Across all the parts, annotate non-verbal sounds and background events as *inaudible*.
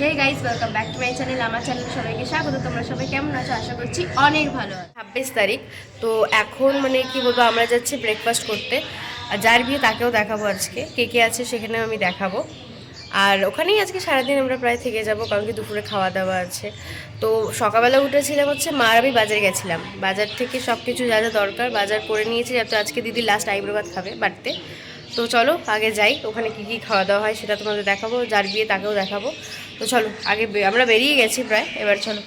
Hey guys welcome back to my channel আমার চ্যানেলে সবাইকে স্বাগত। তোমরা সবাই কেমন আছো? আশা করছি অনেক ভালো ছাব্বিশ তারিখ, তো এখন মানে কি বলব, আমরা যাচ্ছি ব্রেকফাস্ট করতে। আর যার বিয়ে তাকেও দেখাবো আজকে। কে কে আছে সেখানে আমি দেখাবো। আর ওখানেই আজকে সারাদিন আমরা প্রায় থেকে যাব, কারণ কি দুপুরে খাওয়া দাওয়া আছে। তো সকালবেলা উঠেছিলাম হচ্ছে মা আর আমি বাজারে গেছিলাম। বাজার থেকে সব কিছু যা যা দরকার বাজার করে নিয়েছি, যাতে আজকে দিদি লাস্ট আইব্রো ভাত খাবে বাড়তে। তো চলো, আগে যাই, ওখানে কী কী খাওয়া দাওয়া হয় সেটা তোমাদের দেখাবো যার বিয়ে তাকেও দেখাবো। তো চলো, আগে আমরা বেরিয়ে গেছি প্রায়, এবার চলো।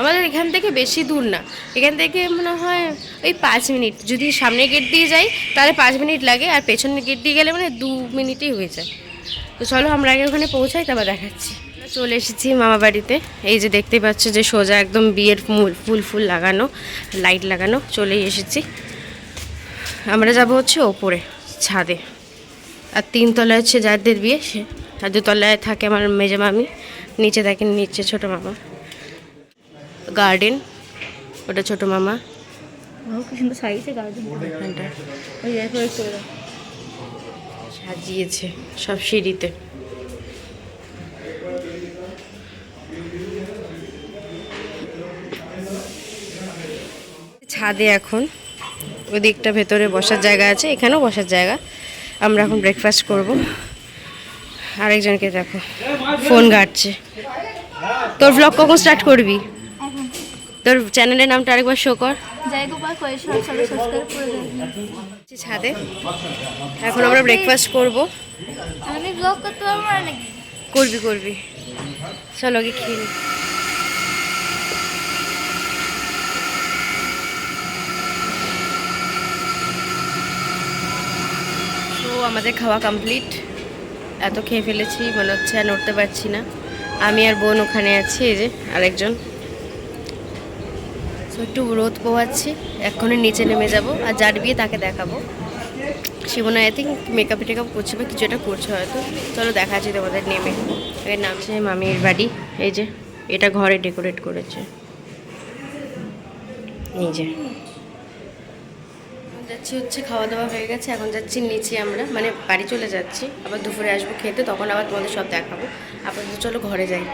আমাদের এখান থেকে বেশি দূর না। এখান থেকে মনে হয় ওই পাঁচ মিনিট। যদি সামনের গেট দিয়ে যাই, তাহলে পাঁচ মিনিট লাগে, আর পেছনের গেট দিয়ে গেলে মানে দু মিনিটেই হয়ে যায়। তো চলো, আমরা আগে ওখানে পৌঁছাই, তারপর দেখাচ্ছি। চলে এসেছি মামা বাড়িতে। এই যে দেখতে পাচ্ছ যে সোজা একদম বিয়ের ফুল ফুল লাগানো লাইট লাগানো, চলেই এসেছি। আমরা যাব হচ্ছে ওপরে, ছাদে। আর তিনতলায় হচ্ছে যাদের বিয়ে, সে আর দুতলায় থাকে আমার মেজে মামি নিচে থাকে নিচে ছোট মামা। গার্ডেন ওটা ছোট মামা। সুন্দর। সাজিয়েছে সব সিঁড়িতে। ছাদে এখন ওই দিকটা ভেতরে বসার জায়গা আছে এখানেও বসার জায়গা। আমরা এখন ব্রেকফাস্ট করব। আরেকজনকে দেখো ফোন ঘাটছে। তোর ব্লগ কখন স্টার্ট করবি? তোর চ্যানেলের নামটা আরেকবার শো কর। ছাদে। এখন আমরা ব্রেকফাস্ট করব। আমি ব্লগ করতে পারব না করবি করবি। চলো আগে খেয়ে নি। আমাদের খাওয়া কমপ্লিট এত খেয়ে ফেলেছি, মনে হচ্ছে আর নড়তে পারছি না। আমি আর বোন ওখানে আছি, এই যে আরেকজন। একটু রোদ পোয়াচ্ছি এক্ষণে নিচে নেমে যাব আর যার বিয়ে তাকে দেখাবো। Shibna I think makeup take up করছে বা কিছু একটা করছে হয়তো। চলো দেখা আছে তোমাদের নেমে। এর নাম হচ্ছে মামির বাড়ি, এই যে, এটা ঘরে ডেকোরেট করেছে। এই যে। যাচ্ছি হচ্ছে খাওয়া দাওয়া হয়ে গেছে এখন যাচ্ছি নিচে আমরা মানে বাড়ি চলে যাচ্ছি আবার দুপুরে আসব খেতে তখন আবার তোমাদের সব দেখাবো। আপাতত চলো ঘরে যাই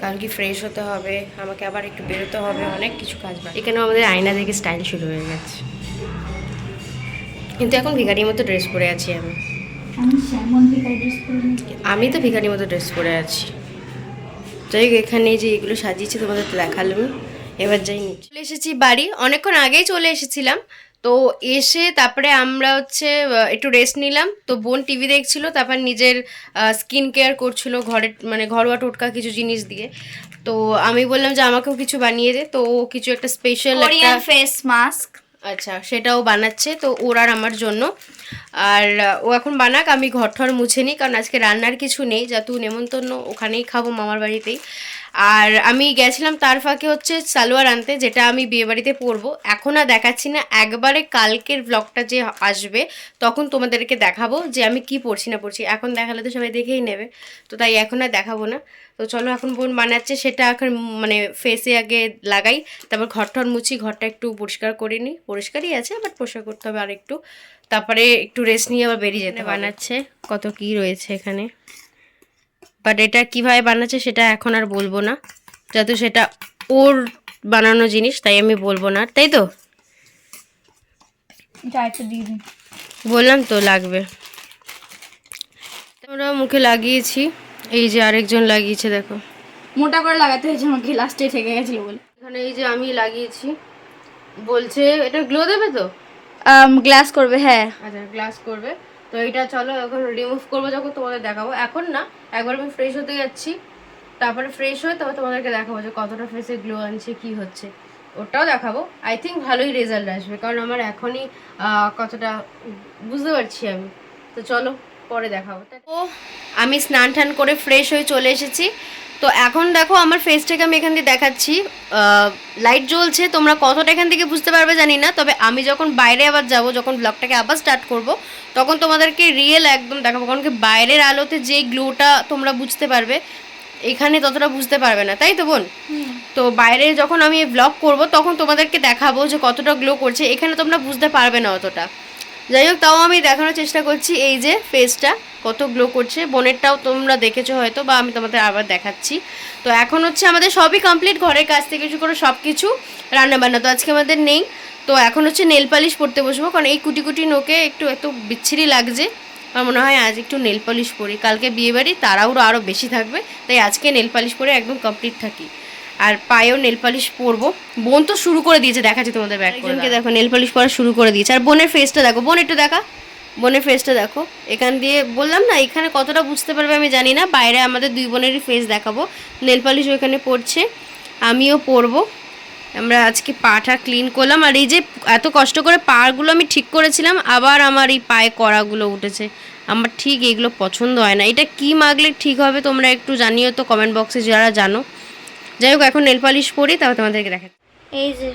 কারণ কি ফ্রেশ হতে হবে আমাকে আবার একটু বেরোতে হবে অনেক কিছু কাজ বাকি। এখানেও আমাদের আয়না দেখে স্টাইল শুরু হয়ে গেছে। কিন্তু এখন ভিখারির মতো ড্রেস পরে আছি আমি। আমি তো ভিখারির মতো ড্রেস পরে আছি। যাই হোক এখানে যে এগুলো সাজিয়েছি তোমাদের তো দেখালাম এবার যাই নিচে। চলে এসেছি বাড়ি অনেকক্ষণ আগেই চলে এসেছিলাম। তো এসে তারপরে আমরা হচ্ছে একটু রেস্ট নিলাম। তো বোন টিভি দেখছিল তারপর নিজের স্কিন কেয়ার করছিল ঘরের মানে ঘরোয়া টোটকা কিছু জিনিস দিয়ে। তো আমি বললাম যে আমাকেও কিছু বানিয়ে দে। তো ও কিছু একটা স্পেশাল একটা ফেস মাস্ক আচ্ছা সেটাও বানাচ্ছে। তো ওর আর আমার জন্য। আর ও এখন বানাক আমি ঘর ঠর মুছে নিই। কারণ আজকে রান্নার কিছু নেই। যেহেতু নেমন্তন্ন ওখানেই খাব মামার বাড়িতেই। আর আমি গেছিলাম তার ফাঁকে হচ্ছে সালোয়ার আনতে, যেটা আমি বিয়ে বাড়িতে পরবো। এখন আর দেখাচ্ছি না, একবারে কালকের ব্লগটা যে আসবে, তখন তোমাদেরকে দেখাবো যে আমি কি পরছি না পড়ছি এখন দেখালে তো সবাই দেখেই নেবে, তো তাই এখন আর দেখাবো না। তো চলো এখন বোন বানাচ্ছে, সেটা এখন মানে ফেসে আগে লাগাই, তারপর ঘর টর মুছি, ঘরটা একটু পরিষ্কার করে নিই। পরিষ্কারই আছে বাট পরিষ্কার করতে হবে আর একটু তারপরে একটু রেস্ট নিয়ে আবার বেরিয়ে যেতে বানাচ্ছে, কত কি রয়েছে এখানে? বাট এটা কীভাবে বানাচ্ছে সেটা এখন আর বলব না। যেহেতু সেটা ওর বানানো জিনিস তাই আমি বলব না। তাই তো? বললাম তো লাগবে। আমরা মুখে লাগিয়েছি। এই যে আরেকজন লাগিয়েছে দেখো। মোটা করে লাগাতে হয়েছে আমাকে লাস্টে থেকে গেছিল বলে। এখানে এই যে আমি লাগিয়েছি। বলছে এটা গ্লো দেবে তো? গ্লাস করবে হ্যাঁ। আচ্ছা গ্লাস করবে। তো এটা চলো এখন রিমুভ করব যখন তোমাদের দেখাবো। এখন না, একবার আমি ফ্রেশ হতে যাচ্ছি। তারপরে ফ্রেশ হয়ে তারপর তোমাদেরকে দেখাবো যে কতটা ফেসে গ্লো আনছে, কি হচ্ছে। ওটাও দেখাবো। আই থিঙ্ক ভালোই রেজাল্ট আসবে, কারণ আমার এখনই কতটা, বুঝতে পারছি আমি। তো চলো, পরে দেখাবো। ও, আমি স্নান টান করে ফ্রেশ হয়ে চলে এসেছি। তো এখন দেখো আমার ফেসটাকে আমি এখান দিয়ে দেখাচ্ছি। লাইট জ্বলছে তোমরা কতটা এখান থেকে বুঝতে পারবে জানি না তবে আমি যখন বাইরে আবার যাব যখন ব্লগটাকে আবার স্টার্ট করব তখন তোমাদেরকে রিয়েল একদম দেখাবো কারণ কি বাইরের আলোতে যে গ্লোটা তোমরা বুঝতে পারবে এখানে ততটা বুঝতে পারবে না তাই তো বোন? তো বাইরে যখন আমি ব্লগ করব তখন তোমাদেরকে দেখাবো যে কতটা গ্লো করছে এখানে তোমরা বুঝতে পারবে না অতটা। যাই হোক, তাও আমি দেখানোর চেষ্টা করছি এই যে ফেসটা কত গ্লো করছে। বোনেরটাও তোমরা দেখেছ হয়তো বা আমি তোমাদের আবার দেখাচ্ছি। তো এখন হচ্ছে আমাদের সবই কমপ্লিট ঘরের কাজ থেকে কিছু করে সব কিছু রান্নাবান্না তো আজকে আমাদের নেই। তো এখন হচ্ছে নেল পালিশ পরতে বসবো, কারণ এই কুটি কুটি নোকে একটু একটু বিচ্ছিরি লাগছে। আমার মনে হয় আজ একটু নেল পালিশ পরি। কালকে বিয়েবাড়ি তারাও আরও বেশি থাকবে, তাই আজকে নেল পালিশ পরে একদম কমপ্লিট থাকি। আর পায়েও নেল পালিশ পরবো। বোন তো শুরু করে দিয়েছে দেখাচ্ছি তোমাদের ব্যাগ একজনকে দেখো নেল পালিশ পরা শুরু করে দিয়েছে। আর বোনের ফেসটা দেখো বোন একটু দেখা বোনের ফেসটা দেখো। এখান দিয়ে বললাম না এখানে কতটা বুঝতে পারবে আমি জানি না বাইরে আমাদের দুই বোনেরই ফেস দেখাবো। নেল পালিশ ওইখানে পড়ছে আমিও পরবো। আমরা আজকে পাটা ক্লিন করলাম আর এই যে এত কষ্ট করে পাগুলো আমি ঠিক করেছিলাম আবার আমার এই পায়ে কড়াগুলো উঠেছে। আমার ঠিক এগুলো পছন্দ হয় না। এটা কি মাগলে ঠিক হবে তোমরা একটু জানিও তো কমেন্ট বক্সে যারা জানো। যাই হোক এখন নেল পালিশ পরি তারপর তোমাদেরকে দেখা এই যে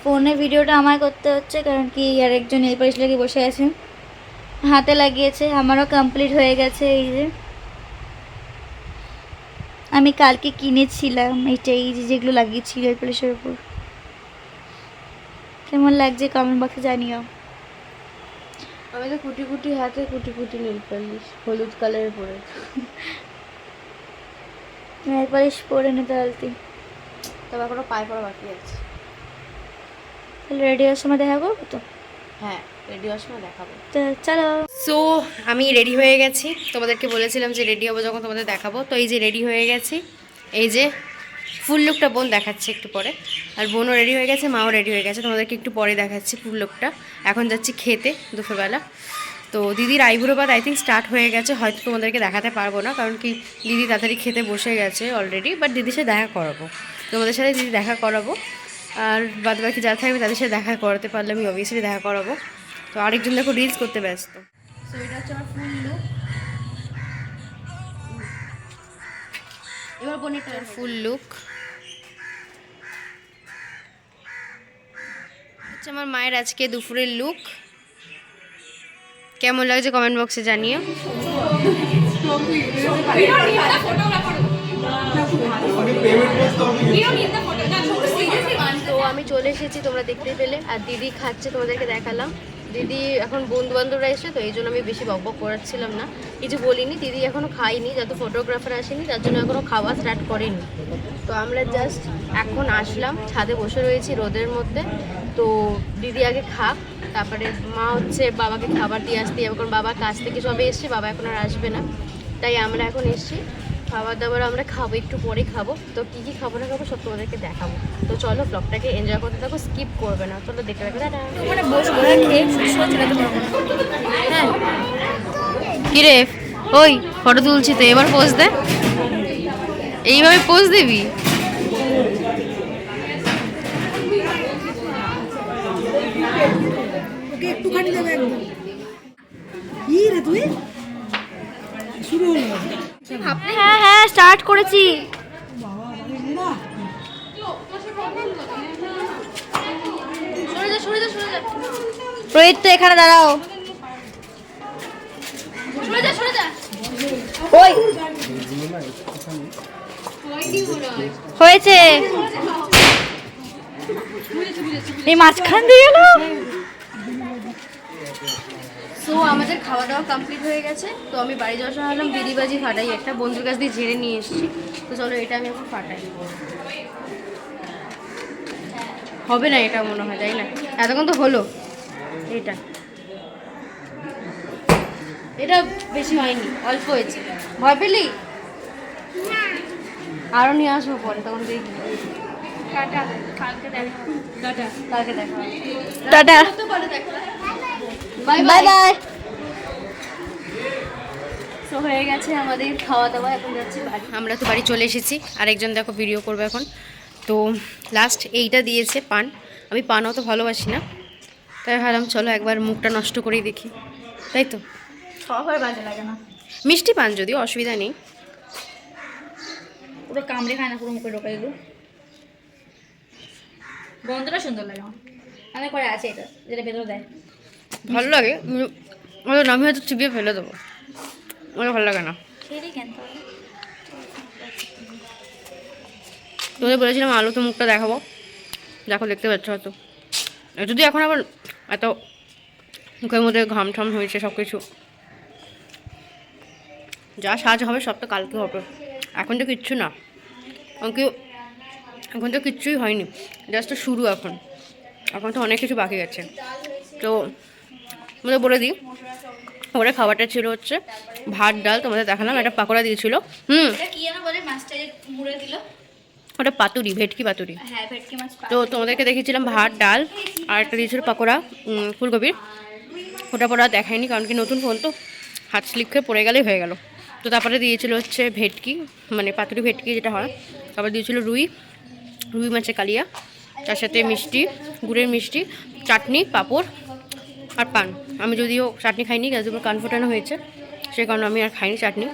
ফোনে ভিডিওটা আমায় করতে হচ্ছে কারণ কি আর একজন নেল পালিশ লাগিয়ে বসে আছে। হাতে লাগিয়েছে আমারও কমপ্লিট হয়ে গেছে এই যে। আমি কালকে কিনেছিলাম এইটা এই যে যেগুলো লাগিয়েছি নেল পালিশের উপর। কেমন লাগছে কমেন্ট বক্সে জানিও। আমি তো কুটি কুটি হাতে কুটি কুটি নেল পালিশ হলুদ কালারের পরেছি *laughs* নেল পালিশ পরে নিতে আলতি তবে এখনও পায়ে পড়া বাকি আছে। তাহলে রেডি হওয়ার সময় দেখা করব তো? হ্যাঁ রেডি হওয়ার সময় দেখাবো। তো চলো। সো আমি রেডি হয়ে গেছি। তোমাদেরকে বলেছিলাম যে রেডি হব যখন তোমাদের দেখাবো। তো এই যে রেডি হয়ে গেছি। এই যে ফুল লুকটা বোন দেখাচ্ছে একটু পরে। আর বোনও রেডি হয়ে গেছে মাও রেডি হয়ে গেছে। তোমাদেরকে একটু পরে দেখাচ্ছি ফুল লুকটা এখন যাচ্ছি খেতে দুপুরবেলা। তো দিদির আইবুড়ো বাদ আই থিঙ্ক স্টার্ট হয়ে গেছে। হয়তো তোমাদেরকে দেখাতে পারব না কারণ কি দিদি তাড়াতাড়ি খেতে বসে গেছে অলরেডি বাট দিদির সাথে দেখা করাবো। তোমাদের সাথে দিদি দেখা করাবো। আর বাদ বাকি যারা থাকবে তাদের সাথে দেখা করাতে পারলে আমি অবভিয়াসলি দেখা করাবো। তো আরেকজন দেখো রিলস করতে ব্যস্ত। সো এটা হচ্ছে আমার ফুল লুক এবার ফুল লুক হচ্ছে আমার মায়ের আজকে দুপুরের লুক কেমন লাগছে কমেন্ট বক্সে জানিও। তো আমি চলে এসেছি, তোমরা দেখতে পেলে। আর দিদি খাচ্ছে, তোমাদেরকে দেখালাম। দিদি এখন বন্ধু বান্ধবরা এসে, তো এই জন্য আমি বেশি বক বক করাচ্ছিলাম না। কিছু বলিনি, দিদি এখনও খাইনি যত ফটোগ্রাফার আসেনি, তার জন্য এখনও খাওয়া স্টার্ট করেনি। তো আমরা জাস্ট এখন আসলাম, ছাদে বসে রয়েছি রোদের মধ্যে। তো দিদি আগে খাক, তারপরে মা হচ্ছে বাবাকে খাবার দিয়ে আসতে যাবে কারণ বাবা কাজ থেকে সবে এসছে, বাবা এখন আর আসবে না। তাই আমরা এখন এসছি। খাবার দাবার আমরা খাব, একটু পরে খাব। তো কী কী খাব না খাব সব তোমাদেরকে দেখাবো। তো চলো ব্লগটাকে এনজয় করতে থাকো স্কিপ করবে না। চলো দেখতে থাকো দাদা মানে বসবো কিরে, ওই ফটো তুলছি তো, এবার পোজ দে। এইভাবে পোজ দিবি? একটুখানি দেবে একদম। কি রে তুই? হ্যাঁ হ্যাঁ স্টার্ট করেছি। রোহিত তো এখানে দাঁড়াও। ওই। হয়েছে। এই মাঝখান দিয়ে গেল সো আমাদের খাওয়া দাওয়া কমপ্লিট হয়ে গেছে। তো আমি বাড়ি যাওয়ার সময় ভাবলাম বিড়িবাজি ফাটাই একটা বন্ধুর কাছ দিয়ে ঝেড়ে নিয়ে এসেছি। তো চলো এটা আমি এখন ফাটাই। হবে না এটা মনে হয় তাই না? এতক্ষণ তো হলো। এটা। এটা বেশি হয়নি অল্প হয়েছে। ভয় পেলি? আরও নিয়ে আসব পরে তখন দেখি কালকে দেখা কালকে দেখা টাটা। বাই বাই তো হয়ে গেছে আমাদের খাওয়া দাওয়া এখন যাচ্ছি বাড়ি। আমরা তো বাড়ি চলে এসেছি। আরেকজন দেখো ভিডিও করবে এখন। তো লাস্ট এইটা দিয়েছে পান। আমি পানও তো ভালোবাসি না। তাই ভাবলাম চলো একবার মুখটা নষ্ট করেই দেখি। তাই তো? সবার বাজে লাগে না। মিষ্টি পান যদিও অসুবিধা নেই। পুরো কামড়ে খায় না পুরো মুখে ঢোকা দিল গন্ধটা সুন্দর লাগে আমার। আমি করে আছে এটা যেটা ভেতরে দেয়। ভালো লাগে আমি হয়তো চিবিয়ে ফেলে দেবো। ওটা ভালো লাগে না। তোমাদের বলেছিলাম আলু তো মুখটা দেখাবো। দেখো দেখতে পাচ্ছ হয়তো। যদি এখন আবার এত মুখের মধ্যে ঘাম ঠাম হয়েছে সব কিছু যা সাজ হবে সব তো কালকে হবে। এখন তো কিচ্ছু না। কারণ কি এখন তো কিচ্ছুই হয়নি। জাস্ট শুরু এখন। এখন তো অনেক কিছু বাকি আছে। তো তোমাদের বলে দিই। ওরা খাবারটা ছিল হচ্ছে ভাত ডাল তোমাদের দেখালাম একটা পাকোড়া দিয়েছিল। হুম। ওটা পাতুরি ভেটকি পাতুরি। হ্যাঁ তো তোমাদেরকে দেখিয়েছিলাম ভাত ডাল আর একটা দিয়েছিল পাকোড়া ফুলকপির। ওটা পরে আর দেখায়নি কারণ কি নতুন ফোন তো হাত স্লিপ খেয়ে পড়ে গেলেই হয়ে গেল। তো তারপরে দিয়েছিল হচ্ছে ভেটকি মানে পাতুরি ভেটকি যেটা হয়। তারপর দিয়েছিল রুই রুই মাছের কালিয়া তার সাথে মিষ্টি গুড়ের মিষ্টি চাটনি পাঁপড় আর পান। আমি যদিও চাটনি খাইনি গাছ উপর কান ফোটানো হয়েছে, সে কারণে আমি আর খাইনি চাটনি।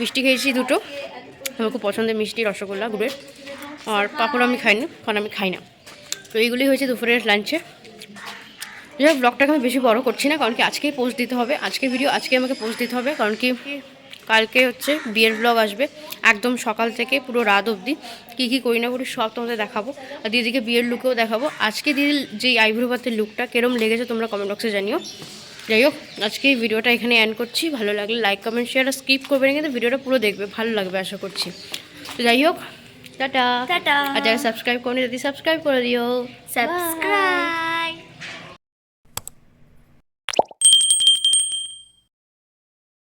মিষ্টি খেয়েছি দুটো, আমার খুব পছন্দের মিষ্টি রসগোল্লা, গুড়ের, আর পাঁপড় আমি খাইনি, কারণ আমি খাই না। তো এইগুলি হয়েছে দুপুরের লাঞ্চে। যাই হোক ব্লগটাকে আমি বেশি বড় করছি না, কারণ কি আজকেই পোস্ট দিতে হবে আজকে ভিডিও আজকে আমাকে পোস্ট দিতে হবে, কারণ কি কালকে হচ্ছে বিয়ের ব্লগ আসবে। একদম সকাল থেকে পুরো রাত অবধি। কী কী করি না করি সব তোমাদের দেখাবো। আর দিদিকে বিয়ের লুকেও দেখাবো। আজকে দিদির যে আইব্রো ভাতের লুকটা কেরম লেগেছে তোমরা কমেন্ট বক্সে জানিও। যাই হোক আজকে এই ভিডিওটা এখানে এন্ড করছি। ভালো লাগলে লাইক কমেন্ট শেয়ার আর স্কিপ করবে না কিন্তু ভিডিওটা পুরো দেখবে। ভালো লাগবে আশা করছি। তো যাই হোক টাটা। টাটা। আর যারা সাবস্ক্রাইব করেনি যদি সাবস্ক্রাইব করে দিও। সাবস্ক্রাইব